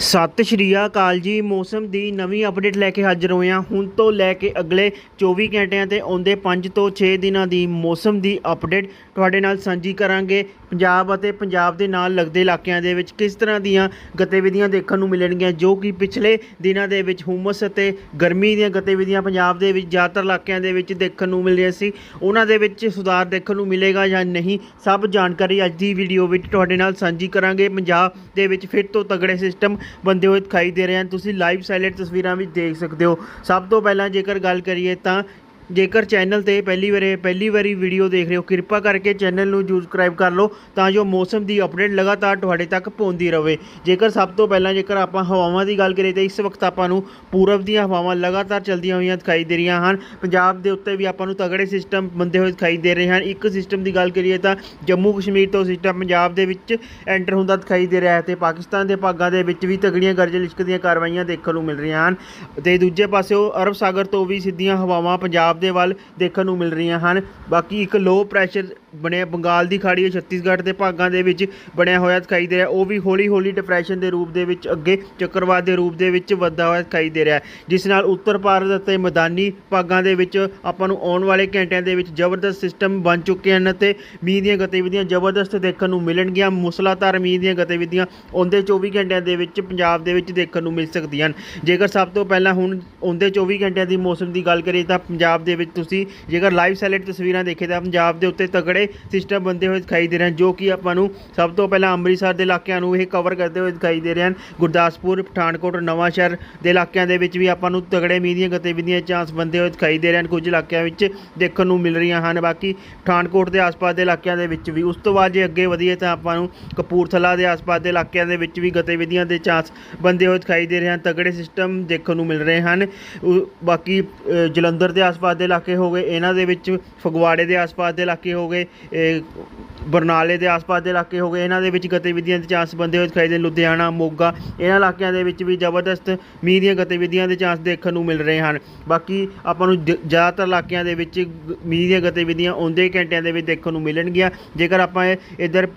ਸਤਿ ਸ਼੍ਰੀ ਅਕਾਲ ਜੀ। ਮੌਸਮ ਦੀ ਨਵੀਂ ਅਪਡੇਟ ਲੈ ਕੇ ਹਾਜ਼ਰ ਹੋਏ ਹਾਂ। ਹੁਣ ਤੋਂ ਲੈ ਕੇ ਅਗਲੇ 24 ਘੰਟਿਆਂ ਤੇ ਆਉਂਦੇ 5 ਤੋਂ 6 ਦਿਨਾਂ ਦੀ ਮੌਸਮ ਦੀ ਅਪਡੇਟ ਤੁਹਾਡੇ ਨਾਲ ਸਾਂਝੀ ਕਰਾਂਗੇ। ਪੰਜਾਬ ਅਤੇ ਪੰਜਾਬ ਦੇ ਨਾਲ ਲੱਗਦੇ ਇਲਾਕਿਆਂ ਦੇ ਵਿੱਚ ਕਿਸ ਤਰ੍ਹਾਂ ਦੀਆਂ ਗਤੀਵਿਧੀਆਂ ਦੇਖਣ ਨੂੰ ਮਿਲਣਗੀਆਂ, ਜੋ ਕਿ ਪਿਛਲੇ ਦਿਨਾਂ ਦੇ ਵਿੱਚ ਹੁਮਸ ਅਤੇ ਗਰਮੀ ਦੀਆਂ ਗਤੀਵਿਧੀਆਂ ਪੰਜਾਬ ਦੇ ਵਿੱਚ ਜ਼ਿਆਦਾਤਰ ਇਲਾਕਿਆਂ ਦੇ ਵਿੱਚ ਦੇਖਣ ਨੂੰ ਮਿਲ ਰਹੀਆਂ ਸੀ। ਉਹਨਾਂ ਦੇ ਵਿੱਚ ਸੁਧਾਰ ਦੇਖਣ ਨੂੰ ਮਿਲੇਗਾ ਜਾਂ ਨਹੀਂ, ਸਭ ਜਾਣਕਾਰੀ ਅੱਜ ਦੀ ਵੀਡੀਓ ਵਿੱਚ ਤੁਹਾਡੇ ਨਾਲ ਸਾਂਝੀ ਕਰਾਂਗੇ। ਪੰਜਾਬ ਦੇ ਵਿੱਚ ਫਿਰ ਤੋਂ ਤਗੜੇ ਸਿਸਟਮ ਬੰਦੇ ਹੋਏ ਦਿਖਾਈ ਦੇ ਰਹੇ ਹਨ। ਤੁਸੀਂ ਲਾਈਵ ਸਾਈਲੈਂਟ ਤਸਵੀਰਾਂ ਵਿੱਚ ਦੇਖ ਸਕਦੇ ਹੋ। ਸਭ ਤੋਂ ਪਹਿਲਾਂ ਜੇਕਰ ਗੱਲ ਕਰੀਏ ਤਾਂ ਜੇਕਰ ਚੈਨਲ ਤੇ ਪਹਿਲੀ ਵਾਰੇ ਪਹਿਲੀ ਵਾਰੀ ਵੀਡੀਓ ਦੇਖ ਰਹੇ ਹੋ, ਕਿਰਪਾ ਕਰਕੇ ਚੈਨਲ ਨੂੰ ਸਬਸਕ੍ਰਾਈਬ ਕਰ ਲਓ ਤਾਂ ਜੋ ਮੌਸਮ ਦੀ ਅਪਡੇਟ ਲਗਾਤਾਰ ਤੁਹਾਡੇ ਤੱਕ ਪਹੁੰਚਦੀ ਰਹੇ। ਜੇਕਰ ਸਭ ਤੋਂ ਪਹਿਲਾਂ ਜੇਕਰ ਆਪਾਂ ਹਵਾਵਾਂ ਦੀ ਗੱਲ ਕਰੀਏ ਤਾਂ ਇਸ ਵਕਤ ਆਪਾਂ ਨੂੰ ਪੂਰਬ ਦੀਆਂ ਹਵਾਵਾਂ ਲਗਾਤਾਰ ਚਲਦੀਆਂ ਹੋਈਆਂ ਦਿਖਾਈ ਦੇ ਰਹੀਆਂ ਹਨ। ਪੰਜਾਬ ਦੇ ਉੱਤੇ ਵੀ ਆਪਾਂ ਨੂੰ ਤਗੜੇ ਸਿਸਟਮ ਬੰਦੇ ਹੋਏ ਦਿਖਾਈ ਦੇ ਰਹੇ ਹਨ। ਇੱਕ ਸਿਸਟਮ ਦੀ ਗੱਲ ਕਰੀਏ ਤਾਂ ਜੰਮੂ ਕਸ਼ਮੀਰ ਤੋਂ ਸਿਸਟਮ ਪੰਜਾਬ ਦੇ ਵਿੱਚ ਐਂਟਰ ਹੁੰਦਾ ਦਿਖਾਈ ਦੇ ਰਿਹਾ ਹੈ ਤੇ ਪਾਕਿਸਤਾਨ ਦੇ ਭਾਗਾਂ ਦੇ ਵਿੱਚ ਵੀ ਤਗੜੀਆਂ ਗਰਜ ਲਿਸ਼ਕ ਦੀਆਂ ਕਾਰਵਾਈਆਂ ਦੇਖਣ ਨੂੰ ਮਿਲ ਰਹੀਆਂ ਹਨ। ਤੇ ਦੂਜੇ ਪਾਸੇ ਉਹ ਅਰਬ ਸਾਗਰ ਤੋਂ ਵੀ ਸਿੱਧੀਆਂ ਹਵਾਵਾਂ ਪੰਜਾਬ ਦੇ ਵੱਲ ਦੇਖਣ ਨੂੰ ਮਿਲ ਰਹੀਆਂ ਹਨ। ਬਾਕੀ ਇੱਕ ਲੋ ਪ੍ਰੈਸ਼ਰ ਬਣਿਆ ਬੰਗਾਲ ਦੀ ਖਾੜੀ ਹੈ, ਛੱਤੀਸਗੜ੍ਹ ਦੇ ਭਾਗਾਂ ਦੇ ਵਿੱਚ ਬਣਿਆ ਹੋਇਆ ਦਿਖਾਈ ਦੇ ਰਿਹਾ ਉਹ ਵੀ ਹੌਲੀ ਹੌਲੀ ਡਿਪਰੈਸ਼ਨ ਦੇ ਰੂਪ ਦੇ ਵਿੱਚ ਅੱਗੇ, ਚੱਕਰਵਾਤ ਦੇ ਰੂਪ ਦੇ ਵਿੱਚ ਵੱਧਦਾ ਹੋਇਆ ਦਿਖਾਈ ਦੇ ਰਿਹਾ ਜਿਸ ਨਾਲ ਉੱਤਰ ਭਾਰਤ ਅਤੇ ਮੈਦਾਨੀ ਭਾਗਾਂ ਦੇ ਵਿੱਚ ਆਪਾਂ ਨੂੰ ਆਉਣ ਵਾਲੇ ਘੰਟਿਆਂ ਦੇ ਵਿੱਚ ਜ਼ਬਰਦਸਤ ਸਿਸਟਮ ਬਣ ਚੁੱਕੇ ਹਨ ਅਤੇ ਮੀਂਹ ਦੀਆਂ ਗਤੀਵਿਧੀਆਂ ਜ਼ਬਰਦਸਤ ਦੇਖਣ ਨੂੰ ਮਿਲਣਗੀਆਂ। ਮੁਸਲਾਧਾਰ ਮੀਂਹ ਦੀਆਂ ਗਤੀਵਿਧੀਆਂ ਆਉਂਦੇ 24 ਘੰਟਿਆਂ ਦੇ ਵਿੱਚ ਪੰਜਾਬ ਦੇ ਵਿੱਚ ਦੇਖਣ ਨੂੰ ਮਿਲ ਸਕਦੀਆਂ ਹਨ। ਜੇਕਰ ਸਭ ਤੋਂ ਪਹਿਲਾਂ ਹੁਣ ਆਉਂਦੇ 24 ਘੰਟਿਆਂ ਦੀ ਮੌਸਮ ਦੀ ਗੱਲ ਕਰੀਏ ਤਾਂ ਪੰਜਾਬ ਦੇ ਵਿੱਚ ਤੁਸੀਂ ਜੇਕਰ ਲਾਈਵ ਸੈਲੈਂਟ ਤਸਵੀਰਾਂ ਦੇਖੇ ਤਾਂ ਪੰਜਾਬ ਦੇ ਉੱਤੇ ਤਗੜੇ ਸਿਸਟਮ ਬੰਦੇ ਹੋਏ ਦਿਖਾਈ ਦੇ ਰਹੇ ਹਨ, ਜੋ ਕਿ ਆਪਾਂ ਨੂੰ ਸਭ ਤੋਂ ਪਹਿਲਾਂ ਅੰਮ੍ਰਿਤਸਰ ਦੇ ਇਲਾਕਿਆਂ ਨੂੰ ਇਹ ਕਵਰ ਕਰਦੇ ਹੋਏ ਦਿਖਾਈ ਦੇ ਰਹੇ ਹਨ। ਗੁਰਦਾਸਪੁਰ, ਪਠਾਨਕੋਟ ਨਵਾਂ ਸ਼ਹਿਰ ਦੇ ਇਲਾਕਿਆਂ ਦੇ ਵਿੱਚ ਵੀ ਆਪਾਂ ਨੂੰ ਤਗੜੇ ਮੀਂਹ ਦੀਆਂ ਗਤੀਵਿਧੀਆਂ ਚਾਂਸ ਬੰਦੇ ਹੋਏ ਦਿਖਾਈ ਦੇ ਰਹੇ ਹਨ। ਕੁਝ ਇਲਾਕਿਆਂ ਵਿੱਚ ਦੇਖਣ ਨੂੰ ਮਿਲ ਰਹੀਆਂ ਹਨ। ਬਾਕੀ ਪਠਾਨਕੋਟ ਦੇ ਆਸ-ਪਾਸ ਦੇ ਇਲਾਕਿਆਂ ਦੇ ਵਿੱਚ ਵੀ ਉਸ ਤੋਂ ਬਾਅਦ ਜੇ ਅੱਗੇ ਵਧੀਏ ਤਾਂ ਆਪਾਂ ਨੂੰ ਕਪੂਰਥਲਾ ਦੇ ਆਸ-ਪਾਸ ਦੇ ਇਲਾਕਿਆਂ ਦੇ ਵਿੱਚ ਵੀ ਗਤੀਵਿਧੀਆਂ ਦੇ ਚਾਂਸ ਬੰਦੇ ਹੋਏ ਦਿਖਾਈ ਦੇ ਰਹੇ ਹਨ। ਤਗੜੇ ਸਿਸਟਮ ਦੇਖਣ ਨੂੰ ਮਿਲ ਰਹੇ ਹਨ। ਉਹ- ਬਾਕੀ ਜਲੰਧਰ ਦੇ ਆਸ-ਪਾਸ ਦੇ ਇਲਾਕੇ ਹੋ ਗਏ, ਇਹਨਾਂ ਦੇ ਵਿੱਚ ਫਗਵਾੜੇ ਦੇ ਆਸ-ਪਾਸ ਦੇ ਇਲਾਕੇ ਹੋ ਗਏ ਬਰਨਾਲੇ ਦੇ ਆਸ-ਪਾਸ ਦੇ ਇਲਾਕੇ ਹੋ ਗਏ, ਇਹਨਾਂ ਦੇ ਵਿੱਚ ਗਤੀਵਿਧੀਆਂ ਦੇ ਚਾਂਸ ਬੰਦੇ ਹੋਏ ਦਿਖਾਈ ਦੇ ਲੁਧਿਆਣਾ, ਮੋਗਾ, ਇਹਨਾਂ ਇਲਾਕਿਆਂ ਦੇ ਵਿੱਚ ਵੀ ਜ਼ਬਰਦਸਤ ਮੀਂਹ ਦੀਆਂ ਗਤੀਵਿਧੀਆਂ ਦੇ ਚਾਂਸ ਦੇਖਣ ਨੂੰ ਮਿਲ ਰਹੇ ਹਨ। ਬਾਕੀ ਆਪਾਂ ਨੂੰ ਜ- ਜ਼ਿਆਦਾਤਰ ਇਲਾਕਿਆਂ ਦੇ ਵਿੱਚ ਮੀਂਹ ਦੀਆਂ ਗਤੀਵਿਧੀਆਂ ਆਉਂਦੇ ਘੰਟਿਆਂ ਦੇ ਵਿੱਚ ਦੇਖਣ ਨੂੰ ਮਿਲਣਗੀਆਂ। ਜੇਕਰ ਆਪਾਂ ਇਹ ਇੱਧਰ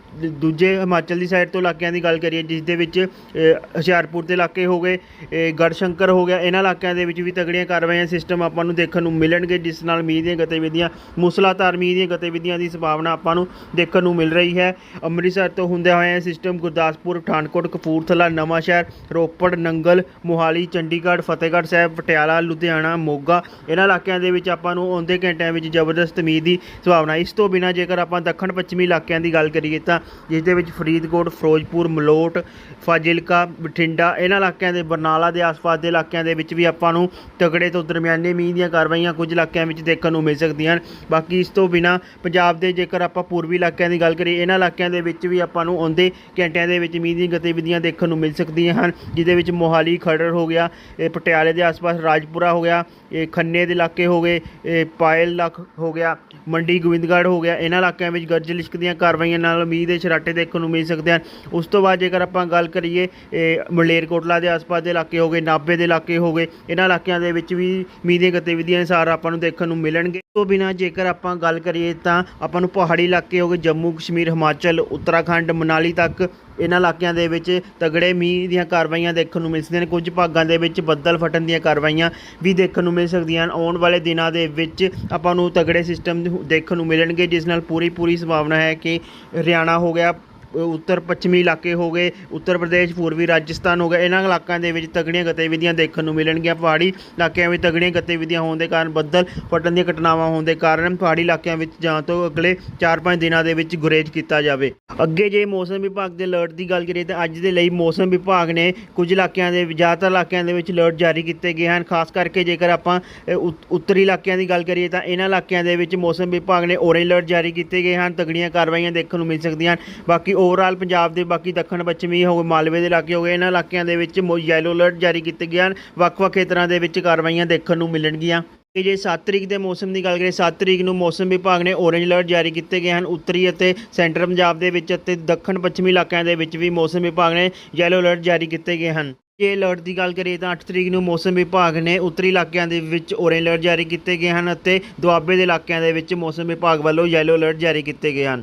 ਦੂਜੇ ਹਿਮਾਚਲ ਦੀ ਸਾਈਡ ਤੋਂ ਇਲਾਕਿਆਂ ਦੀ ਗੱਲ ਕਰੀਏ, ਜਿਸ ਦੇ ਵਿੱਚ ਹੁਸ਼ਿਆਰਪੁਰ ਦੇ ਇਲਾਕੇ ਹੋ ਗਏ, ਇਹ ਗੜਸ਼ੰਕਰ ਹੋ ਗਿਆ, ਇਹਨਾਂ ਇਲਾਕਿਆਂ ਦੇ ਵਿੱਚ ਵੀ ਤਗੜੀਆਂ ਕਾਰਵਾਈਆਂ ਸਿਸਟਮ ਆਪਾਂ ਨੂੰ ਦੇਖਣ ਨੂੰ ਮਿਲਣਗੇ, ਜਿਸ ਨਾਲ ਮੀਂਹ ਦੀਆਂ ਗਤੀਵਿਧੀਆਂ, ਮੁਸਲਾਧਾਰ ਮੀਂਹ ਦੀਆਂ ਗਤੀਵਿਧੀਆਂ ਦੀ ਸੰਭਾਵਨਾ ਆਪਾਂ ਨੂੰ ਦੇਖਣ ਨੂੰ ਮਿਲ ਰਹੀ ਹੈ। ਅੰਮ੍ਰਿਤਸਰ ਤੋਂ ਹੁੰਦਿਆਂ ਹੋਇਆਂ ਸਿਸਟਮ ਗੁਰਦਾਸਪੁਰ, ਪਠਾਨਕੋਟ, ਕਪੂਰਥਲਾ, ਨਵਾਂਸ਼ਹਿਰ, ਰੋਪੜ, ਨੰਗਲ, ਮੋਹਾਲੀ, ਚੰਡੀਗੜ੍ਹ, ਫਤਿਹਗੜ੍ਹ ਸਾਹਿਬ, ਪਟਿਆਲਾ, ਲੁਧਿਆਣਾ, ਮੋਗਾ ਇਹਨਾਂ ਇਲਾਕਿਆਂ ਦੇ ਵਿੱਚ ਆਪਾਂ ਨੂੰ ਆਉਂਦੇ ਘੰਟਿਆਂ ਵਿੱਚ ਜ਼ਬਰਦਸਤ ਮੀਂਹ ਦੀ ਸੰਭਾਵਨਾ। ਇਸ ਤੋਂ ਬਿਨਾਂ ਜੇਕਰ ਆਪਾਂ ਦੱਖਣ ਪੱਛਮੀ ਇਲਾਕਿਆਂ ਦੀ ਗੱਲ ਕਰੀਏ ਤਾਂ ਜਿਸ ਦੇ ਵਿੱਚ ਫਰੀਦਕੋਟ, ਫਿਰੋਜ਼ਪੁਰ, ਮਲੋਟ, ਫਾਜ਼ਿਲਕਾ, ਬਠਿੰਡਾ ਇਹਨਾਂ ਇਲਾਕਿਆਂ ਦੇ, ਬਰਨਾਲਾ ਦੇ ਆਸ-ਪਾਸ ਦੇ ਇਲਾਕਿਆਂ ਦੇ ਵਿੱਚ ਵੀ ਆਪਾਂ ਨੂੰ ਤਗੜੇ ਤੋਂ ਦਰਮਿਆਨੇ ਮੀਂਹ ਦੀਆਂ ਕਾਰਵਾਈਆਂ ਕੁਝ ਇਲਾਕਿਆਂ ਵਿੱਚ ਦੇਖਣ ਨੂੰ ਮਿਲ ਸਕਦੀਆਂ ਹਨ। ਬਾਕੀ ਇਸ ਤੋਂ ਬਿਨਾਂ ਪੰਜਾਬ ਦੇ ਜੇਕਰ ਆਪਾਂ ਪੂਰਬੀ ਇਲਾਕਿਆਂ ਦੀ ਗੱਲ ਕਰੀਏ, ਇਹਨਾਂ ਇਲਾਕਿਆਂ ਦੇ ਵਿੱਚ ਵੀ ਆਪਾਂ ਨੂੰ ਆਉਂਦੇ ਘੰਟਿਆਂ ਦੇ ਵਿੱਚ ਮੀਂਹ ਦੀਆਂ ਗਤੀਵਿਧੀਆਂ ਦੇਖਣ ਨੂੰ ਮਿਲ ਸਕਦੀਆਂ ਹਨ, ਜਿਹਦੇ ਵਿੱਚ ਮੋਹਾਲੀ, ਖਰੜ ਹੋ ਗਿਆ, ਇਹ ਪਟਿਆਲੇ ਦੇ ਆਸ-ਪਾਸ ਰਾਜਪੁਰਾ ਹੋ ਗਿਆ, ਇਹ ਖੰਨੇ ਦੇ ਇਲਾਕੇ ਹੋ ਗਏ, ਇਹ ਪਾਇਲ ਲੱਖ ਹੋ ਗਿਆ, ਮੰਡੀ ਗੋਬਿੰਦਗੜ੍ਹ ਹੋ ਗਿਆ, ਇਹਨਾਂ ਇਲਾਕਿਆਂ ਵਿੱਚ ਗਰਜ ਲਿਸ਼ਕ ਦੀਆਂ ਕਾਰਵਾਈਆਂ ਨਾਲ ਮੀਂਹ ਦੇ ਛਰਾਟੇ ਦੇਖਣ ਨੂੰ ਮਿਲ ਸਕਦੇ ਹਨ। ਉਸ ਤੋਂ ਬਾਅਦ ਜੇਕਰ ਆਪਾਂ ਗੱਲ ਕਰੀਏ, ਇਹ ਮਲੇਰਕੋਟਲਾ ਦੇ ਆਸ-ਪਾਸ ਦੇ ਇਲਾਕੇ ਹੋ ਗਏ, ਨਾਭੇ ਦੇ ਇਲਾਕੇ ਹੋ ਗਏ, ਇਹਨਾਂ ਇਲਾਕਿਆਂ ਦੇ ਵਿੱਚ ਵੀ ਮੀਂਹ ਦੀਆਂ ਗਤੀਵਿਧੀਆਂ ਅਨੁਸਾਰ ਆਪਾਂ ਨੂੰ ਦੇਖਣ ਨੂੰ ਮਿਲਣਗੇ। ਤੋਂ ਬਿਨਾਂ ਜੇਕਰ ਆਪਾਂ ਗੱਲ ਕਰੀਏ ਤਾਂ ਆਪਾਂ ਨੂੰ ਪਹਾੜੀ ਇਲਾਕੇ ਹੋ ਗਏ, ਜੰਮੂ, ਕਸ਼ਮੀਰ, ਹਿਮਾਚਲ, ਉੱਤਰਾਖੰਡ, ਮਨਾਲੀ ਤੱਕ ਇਹਨਾਂ ਇਲਾਕਿਆਂ ਦੇ ਵਿੱਚ ਤਗੜੇ ਮੀਂਹ ਦੀਆਂ ਕਾਰਵਾਈਆਂ ਦੇਖਣ ਨੂੰ ਮਿਲ ਸਕਦੀਆਂ ਨੇ। ਕੁਝ ਭਾਗਾਂ ਦੇ ਵਿੱਚ ਬੱਦਲ ਫਟਣ ਦੀਆਂ ਕਾਰਵਾਈਆਂ ਵੀ ਦੇਖਣ ਨੂੰ ਮਿਲ ਸਕਦੀਆਂ ਹਨ ਆਉਣ ਵਾਲੇ ਦਿਨਾਂ ਦੇ ਵਿੱਚ ਆਪਾਂ ਨੂੰ ਤਗੜੇ ਸਿਸਟਮ ਦੇਖਣ ਨੂੰ ਮਿਲਣਗੇ, ਜਿਸ ਨਾਲ ਪੂਰੀ ਪੂਰੀ ਸੰਭਾਵਨਾ ਹੈ ਕਿ ਹਰਿਆਣਾ ਹੋ ਗਿਆ ਉੱਤਰ ਪੱਛਮੀ ਇਲਾਕੇ ਹੋ ਗਏ ਉੱਤਰ ਪ੍ਰਦੇਸ਼ ਪੂਰਬੀ ਰਾਜਸਥਾਨ ਹੋ ਗਿਆ ਇਹਨਾਂ ਇਲਾਕਿਆਂ ਦੇ ਵਿੱਚ ਤਗੜੀਆਂ ਗਤੀਵਿਧੀਆਂ ਦੇਖਣ ਨੂੰ ਮਿਲਣਗੀਆਂ। ਪਹਾੜੀ ਇਲਾਕਿਆਂ ਵਿੱਚ ਤਗੜੀਆਂ ਗਤੀਵਿਧੀਆਂ ਹੋਣ ਦੇ ਕਾਰਨ ਬੱਦਲ ਫਟਣ ਦੀਆਂ ਘਟਨਾਵਾਂ ਹੋਣ ਦੇ ਕਾਰਨ ਪਹਾੜੀ ਇਲਾਕਿਆਂ ਵਿੱਚ ਜਾਂ ਤੋਂ ਅਗਲੇ 4-5 ਦਿਨਾਂ ਦੇ ਵਿੱਚ ਗੁਰੇਜ਼ ਕੀਤਾ ਜਾਵੇ। ਅੱਗੇ ਜੇ ਮੌਸਮ ਵਿਭਾਗ ਦੇ ਅਲਰਟ ਦੀ ਗੱਲ ਕਰੀਏ ਤਾਂ ਅੱਜ ਦੇ ਲਈ ਮੌਸਮ ਵਿਭਾਗ ਨੇ ਕੁਝ ਇਲਾਕਿਆਂ ਦੇ ਜ਼ਿਆਦਾਤਰ ਇਲਾਕਿਆਂ ਦੇ ਵਿੱਚ ਅਲਰਟ ਜਾਰੀ ਕੀਤੇ ਗਏ ਹਨ। ਖਾਸ ਕਰਕੇ ਜੇਕਰ ਆਪਾਂ ਅ, ਉੱਤਰੀ ਇਲਾਕਿਆਂ ਦੀ ਗੱਲ ਕਰੀਏ ਤਾਂ ਇਹਨਾਂ ਇਲਾਕਿਆਂ ਦੇ ਵਿੱਚ ਮੌਸਮ ਵਿਭਾਗ ਨੇ ਔਰੇਂਜ ਅਲਰਟ ਜਾਰੀ ਕੀਤੇ ਗਏ ਹਨ। ਤਗੜੀਆਂ ਕਾਰਵਾਈਆਂ ਦੇਖਣ ਨੂੰ ਮਿਲ ਸਕਦੀਆਂ ਹਨ। ਬਾਕੀ ਓਵਰਆਲ ਪੰਜਾਬ ਦੇ ਬਾਕੀ ਦੱਖਣ ਪੱਛਮੀ ਹੋ ਗਏ ਮਾਲਵੇ ਦੇ ਇਲਾਕੇ ਹੋ ਗਏ, ਇਹਨਾਂ ਇਲਾਕਿਆਂ ਦੇ ਵਿੱਚ ਯੈਲੋ ਅਲਰਟ ਜਾਰੀ ਕੀਤੇ ਗਏ ਹਨ। ਵੱਖ-ਵੱਖ ਖੇਤਰਾਂ ਦੇ ਵਿੱਚ ਕਾਰਵਾਈਆਂ ਦੇਖਣ ਨੂੰ ਮਿਲਣਗੀਆਂ। ਕਿ ਜੇ 7 ਤਰੀਕ ਦੇ ਮੌਸਮ ਦੀ ਗੱਲ ਕਰੀਏ 7 ਤਰੀਕ ਨੂੰ ਮੌਸਮ ਵਿਭਾਗ ਨੇ ਔਰੇਂਜ ਅਲਰਟ ਜਾਰੀ ਕੀਤੇ ਗਏ ਹਨ। ਉੱਤਰੀ ਅਤੇ ਸੈਂਟਰ ਪੰਜਾਬ ਦੇ ਵਿੱਚ ਅਤੇ ਦੱਖਣ ਪੱਛਮੀ ਇਲਾਕਿਆਂ ਦੇ ਵਿੱਚ ਵੀ ਮੌਸਮ ਵਿਭਾਗ ਨੇ ਯੈਲੋ ਅਲਰਟ ਜਾਰੀ ਕੀਤੇ ਗਏ ਹਨ। ਜੇ ਅਲਰਟ ਦੀ ਗੱਲ ਕਰੀਏ ਤਾਂ 8 ਤਰੀਕ ਨੂੰ ਮੌਸਮ ਵਿਭਾਗ ਨੇ ਉੱਤਰੀ ਇਲਾਕਿਆਂ ਦੇ ਵਿੱਚ ਔਰੇਂਜ ਅਲਰਟ ਜਾਰੀ ਕੀਤੇ ਗਏ ਹਨ ਅਤੇ ਦੁਆਬੇ ਦੇ ਇਲਾਕਿਆਂ ਦੇ ਵਿੱਚ ਮੌਸਮ ਵਿਭਾਗ ਵੱਲੋਂ ਯੈਲੋ ਅਲਰਟ ਜਾਰੀ ਕੀਤੇ ਗਏ ਹਨ।